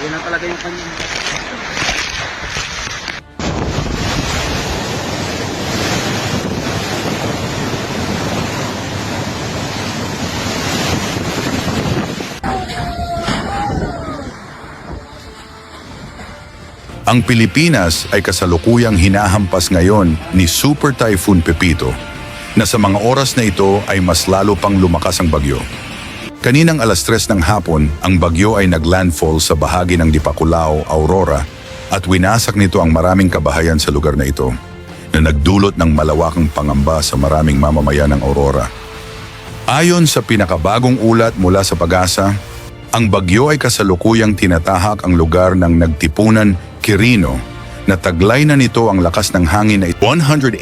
kanyang Ang Pilipinas ay kasalukuyang hinahampas ngayon ni Super Typhoon Pepito na sa mga oras na ito ay mas lalo pang lumakas ang bagyo. Kaninang alas tres ng hapon, ang bagyo ay naglandfall sa bahagi ng Dipaculao, Aurora at winasak nito ang maraming kabahayan sa lugar na ito na nagdulot ng malawakang pangamba sa maraming mamamayan ng Aurora. Ayon sa pinakabagong ulat mula sa pag-asa, ang bagyo ay kasalukuyang tinatahak ang lugar ng nagtipunan Quirino na taglay na nito ang lakas ng hangin na 185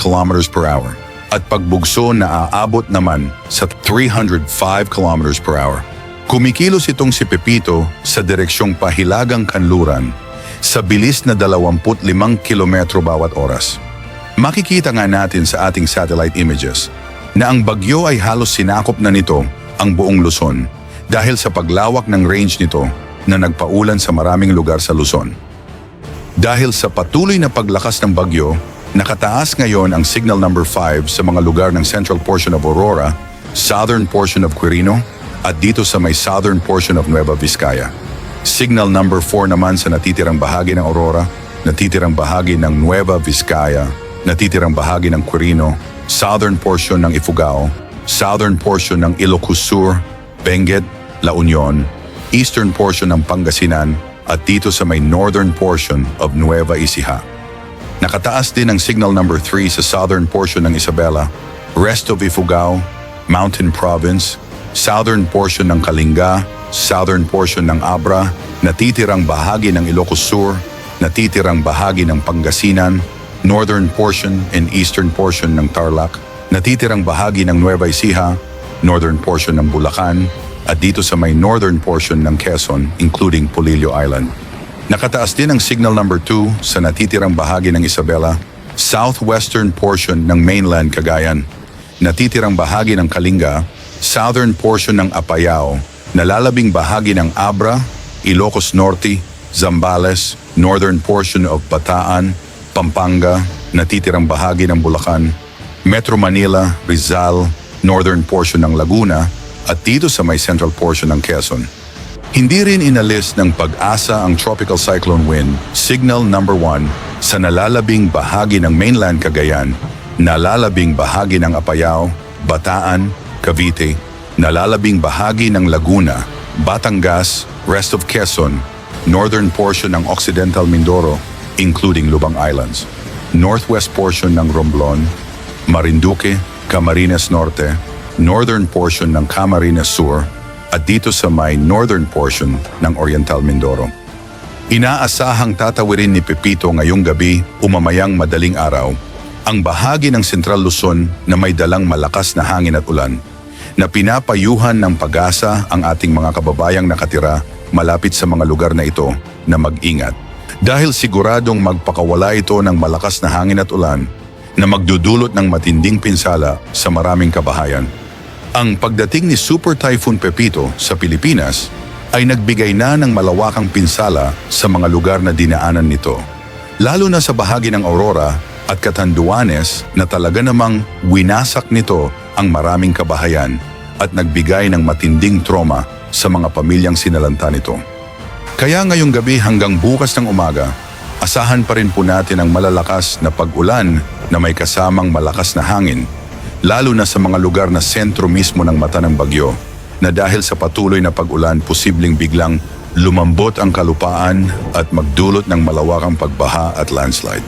km per hour at pagbugso na aabot naman sa 305 km per hour. Kumikilos itong si Pepito sa direksyong pahilagang kanluran sa bilis na 25 kilometro bawat oras. Makikita nga natin sa ating satellite images na ang bagyo ay halos sinakop na nito ang buong Luzon dahil sa paglawak ng range nito na nagpaulan sa maraming lugar sa Luzon. Dahil sa patuloy na paglakas ng bagyo, nakataas ngayon ang signal number 5 sa mga lugar ng central portion of Aurora, southern portion of Quirino, at dito sa may southern portion of Nueva Vizcaya. Signal number 4 naman sa natitirang bahagi ng Aurora, natitirang bahagi ng Nueva Vizcaya, natitirang bahagi ng Quirino, southern portion ng Ifugao, southern portion ng Ilocos Sur, Benguet, La Union, eastern portion ng Pangasinan, at dito sa may northern portion of Nueva Ecija. Nakataas din ang signal number 3 sa southern portion ng Isabela, rest of Ifugao, Mountain Province, southern portion ng Kalinga, southern portion ng Abra, natitirang bahagi ng Ilocos Sur, natitirang bahagi ng Pangasinan, northern portion and eastern portion ng Tarlac, natitirang bahagi ng Nueva Ecija, northern portion ng Bulacan, at dito sa may northern portion ng Quezon, including Polillo Island. Nakataas din ang signal number 2 sa natitirang bahagi ng Isabela, southwestern portion ng mainland Cagayan, natitirang bahagi ng Kalinga, southern portion ng Apayao, nalalabing bahagi ng Abra, Ilocos Norte, Zambales, northern portion of Bataan, Pampanga, natitirang bahagi ng Bulacan, Metro Manila, Rizal, northern portion ng Laguna, at dito sa may central portion ng Quezon. Hindi rin inalis ng pag-asa ang Tropical Cyclone Wind, signal number 1, sa nalalabing bahagi ng mainland Cagayan, nalalabing bahagi ng Apayao, Bataan, Cavite, nalalabing bahagi ng Laguna, Batangas, rest of Quezon, northern portion ng Occidental Mindoro, including Lubang Islands, northwest portion ng Romblon, Marinduque, Camarines Norte, northern portion ng Camarines Sur, at dito sa may northern portion ng Oriental Mindoro. Inaasahang tatawirin ni Pepito ngayong gabi umamayang madaling araw ang bahagi ng Central Luzon na may dalang malakas na hangin at ulan na pinapayuhan ng pag-asa ang ating mga kababayang nakatira malapit sa mga lugar na ito na mag-ingat. Dahil siguradong magpakawala ito ng malakas na hangin at ulan na magdudulot ng matinding pinsala sa maraming kabahayan. Ang pagdating ni Super Typhoon Pepito sa Pilipinas ay nagbigay na ng malawakang pinsala sa mga lugar na dinaanan nito. Lalo na sa bahagi ng Aurora at Catanduanes na talaga namang winasak nito ang maraming kabahayan at nagbigay ng matinding trauma sa mga pamilyang sinalanta nito. Kaya ngayong gabi hanggang bukas ng umaga, asahan pa rin po natin ang malalakas na pag-ulan na may kasamang malakas na hangin, lalo na sa mga lugar na sentro mismo ng mata ng bagyo, na dahil sa patuloy na pag-ulan posibleng biglang lumambot ang kalupaan at magdulot ng malawakang pagbaha at landslide.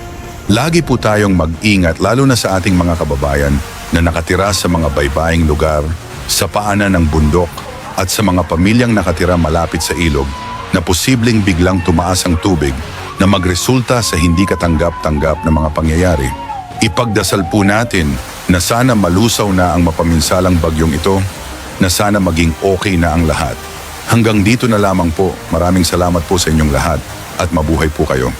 Lagi po tayong mag-ingat lalo na sa ating mga kababayan na nakatira sa mga baybaying lugar, sa paanan ng bundok at sa mga pamilyang nakatira malapit sa ilog na posibleng biglang tumaas ang tubig na magresulta sa hindi katanggap-tanggap na mga pangyayari. Ipagdasal po natin na sana malusaw na ang mapaminsalang bagyong ito, na sana maging okay na ang lahat. Hanggang dito na lamang po. Maraming salamat po sa inyong lahat at mabuhay po kayo.